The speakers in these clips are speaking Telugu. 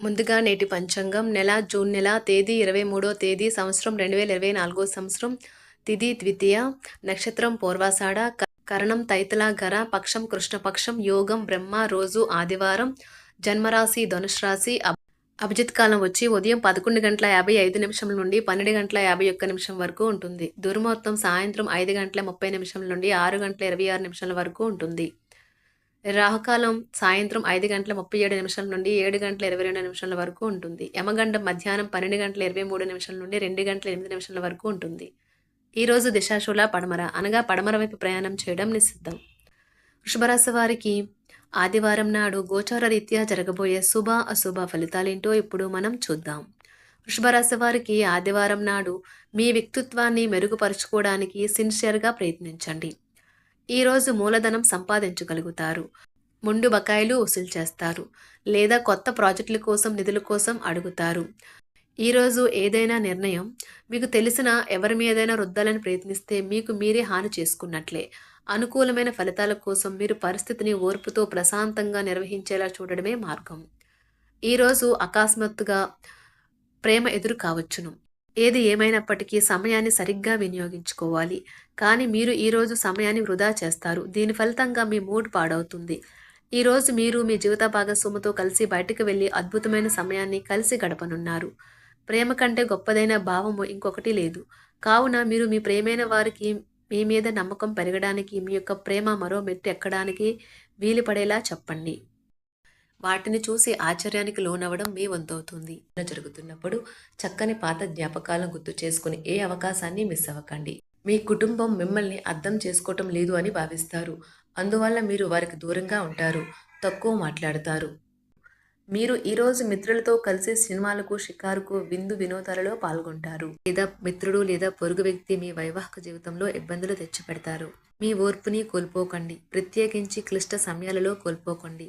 ముందుగా నేటి పంచాంగం. నెల జూన్ నెల తేదీ ఇరవై మూడో తేదీ సంవత్సరం రెండు వేల ఇరవై నాలుగో సంవత్సరం. తిథి ద్వితీయ నక్షత్రం పూర్వాషాఢ కరణం తైతల గర పక్షం కృష్ణపక్షం. యోగం బ్రహ్మ. రోజు ఆదివారం. జన్మరాశి ధనుష్ రాశి అభిజిత్ కాలం వచ్చి ఉదయం పదకొండు గంటల యాభై ఐదు నిమిషం నుండి పన్నెండు గంటల యాభై ఒక్క నిమిషం వరకు ఉంటుంది. దుర్ముహూర్తం సాయంత్రం ఐదు గంటల ముప్పై నిమిషం నుండి ఆరు గంటల ఇరవై ఆరు నిమిషాల వరకు ఉంటుంది. రాహుకాలం సాయంత్రం ఐదు గంటల ముప్పై ఏడు నిమిషాల నుండి ఏడు గంటల ఇరవై రెండు నిమిషాల వరకు ఉంటుంది. యమగండం మధ్యాహ్నం పన్నెండు గంటల ఇరవై మూడు నిమిషాల నుండి రెండు గంటల ఎనిమిది నిమిషాల వరకు ఉంటుంది. ఈరోజు దిశాశూల పడమర అనగా పడమర వైపు ప్రయాణం చేయడం నిషిద్ధం. వృషభరాశి వారికి ఆదివారం నాడు గోచార రీత్యా జరగబోయే శుభ అశుభ ఫలితాలేంటో ఇప్పుడు మనం చూద్దాం. వృషభరాశి వారికి ఆదివారం నాడు మీ వ్యక్తిత్వాన్ని మెరుగుపరుచుకోవడానికి సిన్సియర్గా ప్రయత్నించండి. ఈరోజు మూలధనం సంపాదించగలుగుతారు. ముందు బకాయిలు వసూలు చేస్తారు. లేదా కొత్త ప్రాజెక్టుల కోసం నిధుల కోసం అడుగుతారు. ఈరోజు ఏదైనా నిర్ణయం మీకు తెలిసిన ఎవరి మీదైనా రుద్దాలని ప్రయత్నిస్తే మీకు మీరే హాని చేసుకున్నట్లే. అనుకూలమైన ఫలితాల కోసం మీరు పరిస్థితిని ఓర్పుతో ప్రశాంతంగా నిర్వహించేలా చూడడమే మార్గం. ఈరోజు అకస్మాత్తుగా ప్రేమ ఎదురు కావచ్చును. ఏది ఏమైనప్పటికీ సమయాన్ని సరిగ్గా వినియోగించుకోవాలి. కానీ మీరు ఈరోజు సమయాన్ని వృధా చేస్తారు. దీని ఫలితంగా మీ మూడ్ పాడవుతుంది. ఈరోజు మీరు మీ జీవిత భాగస్వామితో కలిసి బయటకు వెళ్ళి అద్భుతమైన సమయాన్ని కలిసి గడపనున్నారు. ప్రేమ కంటే గొప్పదైన భావము ఇంకొకటి లేదు. కావున మీరు మీ ప్రేమైన వారికి మీ మీద నమ్మకం పెరగడానికి మీ యొక్క ప్రేమ మరో మెట్టు ఎక్కడానికి వీలుపడేలా చెప్పండి. వాటిని చూసి ఆశ్చర్యానికి లోనవ్వడం మీ వంతవుతుంది. జరుగుతున్నప్పుడు చక్కని పాత జ్ఞాపకాలను గుర్తు చేసుకుని ఏ అవకాశాన్ని మిస్ అవ్వకండి. మీ కుటుంబం మిమ్మల్ని అర్థం చేసుకోవటం లేదు అని భావిస్తారు. అందువల్ల మీరు వారికి దూరంగా ఉంటారు తక్కువ మాట్లాడతారు. మీరు ఈరోజు మిత్రులతో కలిసి సినిమాలకు షికారుకు విందు వినోదాలలో పాల్గొంటారు. లేదా మిత్రుడు లేదా పొరుగు వ్యక్తి మీ వైవాహిక జీవితంలో ఇబ్బందులు తెచ్చిపెడతారు. మీ ఓర్పుని కోల్పోకండి. ప్రత్యేకించి క్లిష్ట సమయాలలో కోల్పోకండి.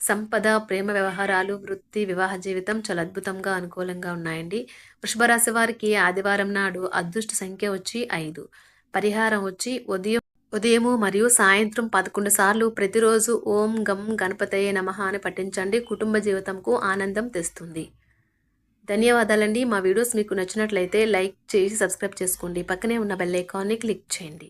సంపద ప్రేమ వ్యవహారాలు వృత్తి వివాహ జీవితం చాలా అద్భుతంగా అనుకూలంగా ఉన్నాయండి. వృషభరాశి వారికి ఆదివారం నాడు అదృష్ట సంఖ్య వచ్చి ఐదు. పరిహారం వచ్చి ఉదయం ఉదయము మరియు సాయంత్రం పదకొండు సార్లు ప్రతిరోజు ఓం గం గణపతయ నమః అని పఠించండి. కుటుంబ జీవితంకు ఆనందం తెస్తుంది. ధన్యవాదాలండి. మా వీడియోస్ మీకు నచ్చినట్లయితే లైక్ చేసి సబ్స్క్రైబ్ చేసుకోండి. పక్కనే ఉన్న బెల్ ఐకాన్ని క్లిక్ చేయండి.